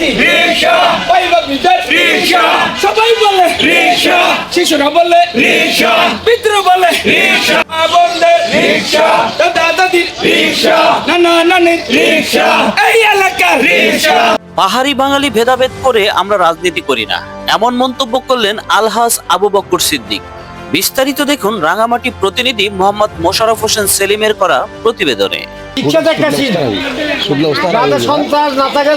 রিক্সা। পাইবা রিক্সা। সবাই বলে রিক্সা। শিশুরা বলে রিক্সা। পিতৃ বলে রিক্সা। রিক্সা। দাদা রিক্সা। নানা নানির রিক্সা। এই এলাকার রিক্সা। পাহাড়ি বাঙালি ভেদাভেদ করে আমরা রাজনীতি করি না। এমন মন্তব্য করলেন আলহাজ আবু বক্কর সিদ্দিক। বিস্তারিত দেখুন রাঙামাটি প্রতিনিধি মোহাম্মদ মোশাররফ হোসেন সেলিমের করা প্রতিবেদনে। ইচ্ছা দেখতেছি যাতে সন্ত্রাস না থাকে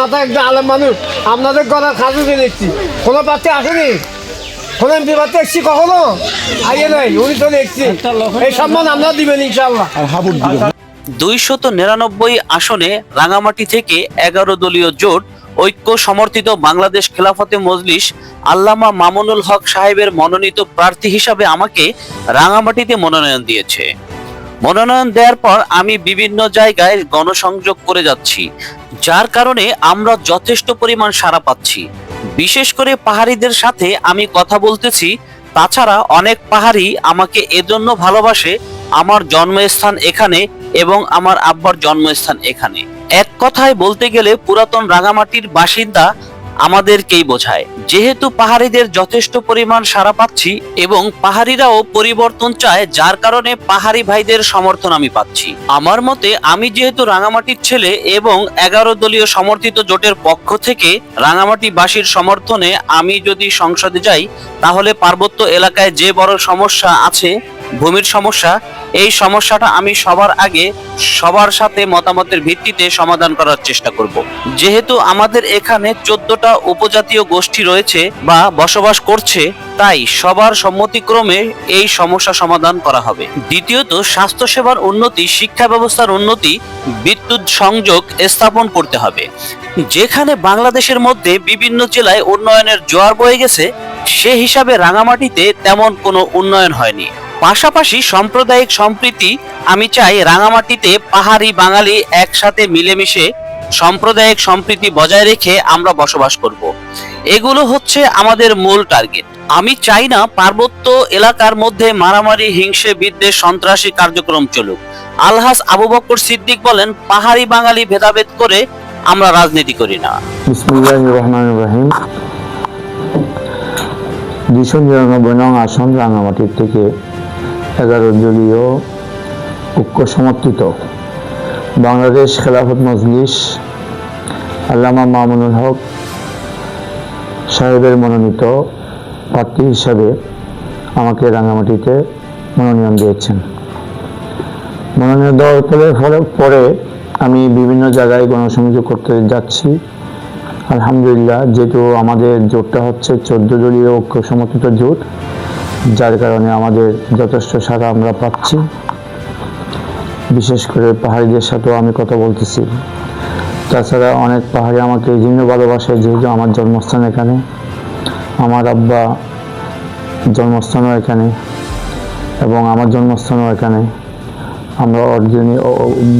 না থাকে একটা আলেম মানুষ। আপনাদের গলার খাজু দিয়ে দেখছি। কোনো পাত্রে আসেনি? কোনো এমপি পাত্রে এসছি কখনো? আইয়ে নাই উনি তো দেখছি। এই সম্মান আমরা দিবেন ইনশাল্লাহ দুইশত নিরানব্বই আসনে রাঙামাটি থেকে এগারো দলীয় জোট ঐক্য সমর্থিত বাংলাদেশ খেলাফতে মজলিস আল্লামা মামুনুল হক সাহেবের মনোনীত প্রার্থী হিসাবে আমাকে রাঙামাটিতে মনোনয়ন দিয়েছে। মনোনয়ন দেওয়ার পর আমি বিভিন্ন জায়গায় গণসংযোগ করে যাচ্ছি, যার কারণে আমরা যথেষ্ট পরিমাণ সাড়া পাচ্ছি। বিশেষ করে পাহাড়িদের সাথে আমি কথা বলতেছি, তাছাড়া অনেক পাহাড়ি আমাকে এজন্য ভালোবাসে আমার জন্মস্থান এখানে এবং আমার আব্বার জন্মস্থান এখানে। এক কথায় বলতে গেলে পুরাতন রাঙামাটির বাসিন্দা আমাদেরকেই বোঝায়। যেহেতু পাহাড়িদের যথেষ্ট পরিমাণ সাড়া পাচ্ছি এবং পাহাড়িরাও পরিবর্তন চায়, যার কারণে পাহাড়ি ভাইদের সমর্থন আমি পাচ্ছি। আমার মতে, আমি যেহেতু রাঙামাটির ছেলে এবং এগারো দলীয় সমর্থিত জোটের পক্ষ থেকে রাঙামাটিবাসীর সমর্থনে আমি যদি সংসদে যাই, তাহলে পার্বত্য এলাকায় যে বড় সমস্যা আছে ভূমির সমস্যা, এই সমস্যাটা আমি সবার আগে সবার সাথে মতামতের ভিত্তিতে সমাধান করার চেষ্টা করব। যেহেতু আমাদের এখানে চোদ্দটা উপজাতীয় গোষ্ঠী রয়েছে বা বসবাস করছে, তাই সবার সম্মতিক্রমে এই সমস্যা সমাধান করা হবে। দ্বিতীয়ত, স্বাস্থ্যসেবার উন্নতি শিক্ষা ব্যবস্থার উন্নতি, বিদ্যুৎ সংযোগ স্থাপন করতে হবে। যেখানে বাংলাদেশের মধ্যে বিভিন্ন জেলায় উন্নয়নের জোয়ার বয়ে গেছে, সে হিসাবে রাঙামাটিতে তেমন কোনো উন্নয়ন হয়নি। পাশাপাশি সাম্প্রদায়িক সম্প্রীতি, আমি চাই রাঙামাটিতে পাহাড়ি বাঙালি একসাথে মিলেমিশে সাম্প্রদায়িক সম্প্রীতি বজায় রেখে আমরা বসবাস করব। এগুলো হচ্ছে আমাদের মূল টার্গেট। আমি চাই না পার্বত্য এলাকার মধ্যে মারামারি, হিংসে, বিদ্বেষ, সন্ত্রাসী কার্যক্রম চলুক। আলহাস আবু বক্কর সিদ্দিক বলেন, পাহাড়ি বাঙালি ভেদাভেদ করে আমরা রাজনীতি করি না। দুইশো নিরানব্বই আসন রাঙামাটির থেকে এগারো দলীয় ঐক্য সমর্থিত। বাংলাদেশ খেলাফত মজলিস, আল্লামা মামুনুল হক সাহেবের মনোনীত প্রার্থী হিসাবে আমাকে রাঙামাটিতে মনোনয়ন দিয়েছেন। মনোনয়ন দেওয়ার পরে ফলে পরে আমি বিভিন্ন জায়গায় গণসংযোগ করতে যাচ্ছি। আলহামদুলিল্লাহ, যেহেতু আমাদের জোটটা হচ্ছে চোদ্দ দলীয় ঐক্য সমর্থিত জোট যার কারণে আমাদের যথেষ্ট সাড়া আমরা পাচ্ছি। বিশেষ করে পাহাড়িদের সাথেও আমি কথা বলতেছি। তাছাড়া অনেক পাহাড়ি আমাকে এই জন্য ভালোবাসে, যেহেতু আমার জন্মস্থান এখানে। আমার আব্বা জন্মস্থানও এখানে এবং আমার জন্মস্থানও এখানে। আমরা অরিজিনালি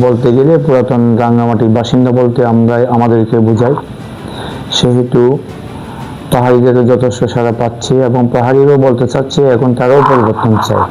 বলতে গেলে পুরাতন রাঙ্গামাটির বাসিন্দা বলতে আমরা আমাদেরকে বোঝাই। সেহেতু পাহাড়িদেরও যথেষ্ট সাড়া পাচ্ছি এবং পাহাড়িরও বলতে চাচ্ছি এখন তারাও পরিবর্তন চায়